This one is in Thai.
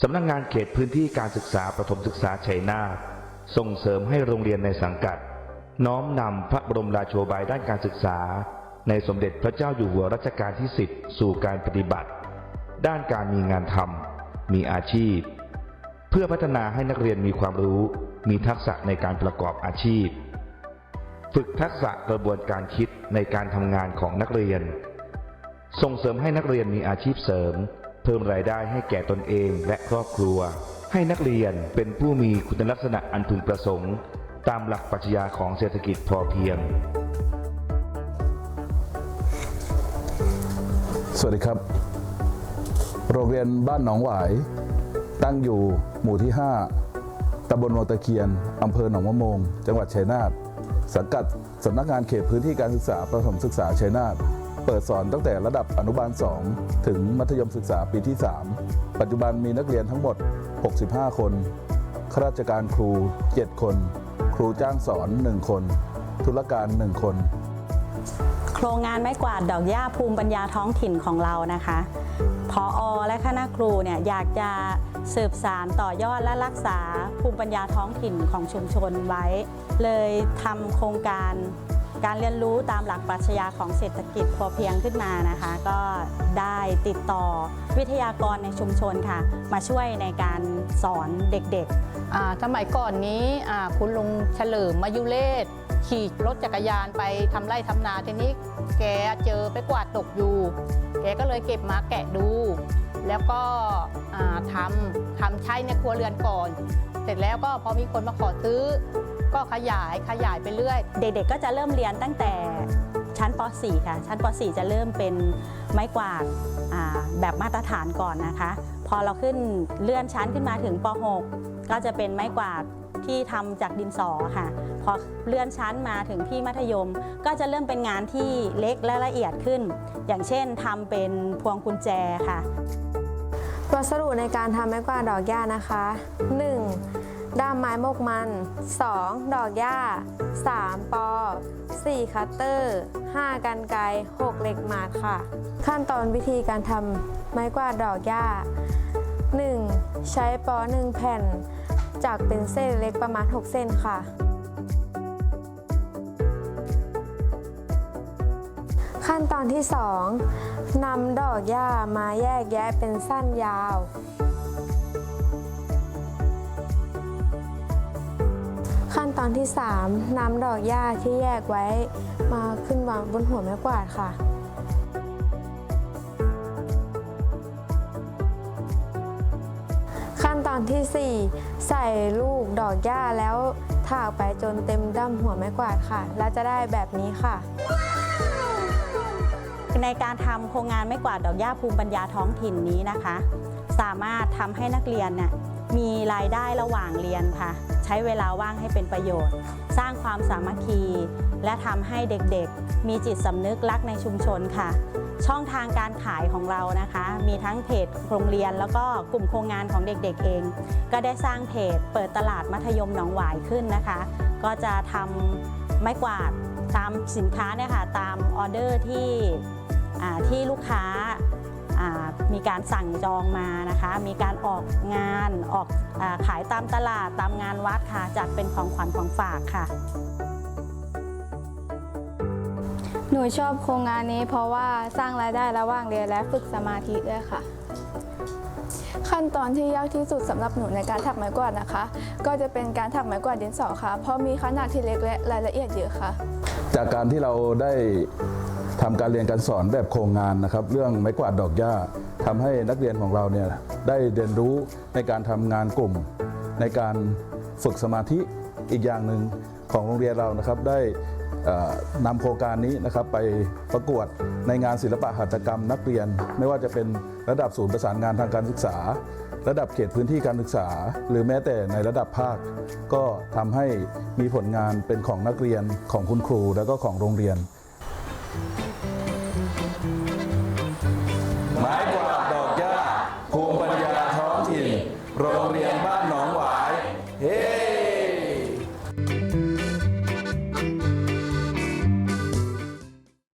สำนักงานเขตพื้นที่การศึกษาประถมศึกษาชัยนาทส่งเสริมให้โรงเรียนในสังกัด น้อมนำพระบรมราโชบายด้านการศึกษา ในสมเด็จพระเจ้าอยู่หัวรัชกาลที่ 10 สู่การปฏิบัติ ด้านการมีงานทำมีอาชีพ เพื่อพัฒนาให้นักเรียนมีความรู้ มีทักษะในการประกอบอาชีพ ฝึกทักษะกระบวนการคิดในการทำงานของนักเรียน ส่งเสริมให้นักเรียนมีอาชีพเสริม เพิ่มรายได้ให้แก่ตนเองและครอบครัว ให้นักเรียนเป็นผู้มีคุณลักษณะอันพึงประสงค์ ตามหลักปรัชญาของเศรษฐกิจพอเพียง สวัสดีครับ โรงเรียนบ้านหนองหวาย ตั้งอยู่หมู่ที่ 5ตำบลวังตะเคียนอำเภอหนองมะโมง จังหวัดชัยนาทสังกัดสำนักงานเขตพื้นที่การศึกษาประถมศึกษาชัยนาท เปิดสอนตั้งแต่ระดับอนุบาล 2 ถึงมัธยมศึกษาปีที่ 3 ปัจจุบันมีนักเรียนทั้งหมด 65 คนข้าราชการครู 7 คน ครูจ้างสอน 1 คน ธุรการ 1 คน โครงงานไม้กวาดดอกหญ้าภูมิปัญญาท้องถิ่นของเรานะคะพออและคณะครูเนี่ยอยากจะสืบสารต่อยอดและรักษาภูมิปัญญาท้องถิ่นของชุมชนไว้ เลยทำโครงการ การเรียนรู้ตามหลักปรัชญาของเศรษฐกิจพอเพียงขึ้นมานะคะ ก็ได้ติดต่อวิทยากรในชุมชนค่ะ มาช่วยในการสอนเด็กๆ สมัยก่อนนี้คุณลุงเฉลิมมายุเลศขี่รถจักรยานไปทำไร่ทำนาทีนี้แกเจอไปกวาดตกอยู่ แกก็เลยเก็บมาแกะดู แล้วก็ทำทำใช้ในครัวเรือนก่อน เสร็จแล้วก็พอมีคนมาขอซื้อ ก็ขยายขยายไปเรื่อย เด็กๆก็จะเริ่มเรียนตั้งแต่ชั้นป .4 ค่ะ ชั้นป .4 จะเริ่มเป็นไม้กวาดอ่าแบบมาตรฐานก่อนนะคะ พอเราขึ้นเลื่อนชั้นขึ้นมาถึงป .6 ก็จะเป็นไม้กวาดที่ทำจากดินสอค่ะ พอเลื่อนชั้นมาถึงที่มัธยม ก็จะเริ่มเป็นงานที่เล็กและละเอียดขึ้น อย่างเช่นทำเป็นพวงกุญแจค่ะวัสดุในการทำไม้กวาดดอกหญ้านะคะ 1. ด้ามไม้มกมัน 2. ดอกหญ้า 3. ปอ 4. คัตเตอร์ 5. กันไกร 6. เหล็กหมาดค่ะ ขั้นตอนวิธีการทำไม้กวาดดอกหญ้า 1. ใช้ปอ 1 แผ่น จากเป็นเส้นเล็กประมาณ 6 เส้นค่ะ ขั้นตอนที่ 2นำดอกหญ้ามาแยกแยะเป็นสั้นยาว ขั้นตอนที่ 3 นำดอกหญ้าที่แยกไว้ มาขึ้นวางบนหัวไม้กวาดค่ะ ขั้นตอนที่ 4 ใส่ลูกดอกหญ้าแล้วถากไปจนเต็มด้ามหัวไม้กวาดค่ะ แล้วจะได้แบบนี้ค่ะ ในการทำโครงงานไม่กวาดดอกหญ้าภูมิปัญญาท้องถิ่นนี้นะคะ สามารถทำให้นักเรียนน่ะ มีรายได้ระหว่างเรียนค่ะ ใช้เวลาว่างให้เป็นประโยชน์ สร้างความสามัคคี และทำให้เด็กๆ มีจิตสำนึกรักในชุมชนค่ะ ช่องทางการขายของเรานะคะ มีทั้งเพจโรงเรียนแล้วก็กลุ่มโครงงานของเด็กๆเอง ก็ได้สร้างเพจเปิดตลาดมัธยมหนองหวายขึ้นนะคะ ก็จะทำไม้กวาดตามสินค้าเนี่ยค่ะตามออเดอร์ที่ที่ลูกค้า มีการสั่งจองมานะคะ มีการออกงานออกอาขายตามตลาดตามงานวัดค่ะจัดเป็นของขวัญของฝากค่ะ หนูชอบโครงงานนี้เพราะว่าสร้างรายได้ระหว่างเรียนและฝึกสมาธิด้วยค่ะ ขั้นตอนที่ยากที่สุดสำหรับหนูในการถักไม้กวาดนะคะ ก็จะเป็นการถักไม้กวาดดินสอค่ะ เพราะมีขนาดที่เล็กและรายละเอียดเยอะค่ะ จากการที่เราได้ ทำการเรียนการสอนแบบโครงงานนะครับ เรื่องไม้กวาดดอกหญ้าทำให้นักเรียนของเราเนี่ยได้เรียนรู้ในการทำงานกลุ่ม ในการฝึกสมาธิอีกอย่างหนึ่งของโรงเรียนเรานะครับได้นำโครงการนี้นะครับไปประกวดในงานศิลปะหัตถกรรมนักเรียน ไม่ว่าจะเป็นระดับศูนย์ประสานงานทางการศึกษา ระดับเขตพื้นที่การศึกษา หรือแม้แต่ในระดับภาค ก็ทำให้มีผลงานเป็นของนักเรียนของคุณครูแล้วก็ของโรงเรียน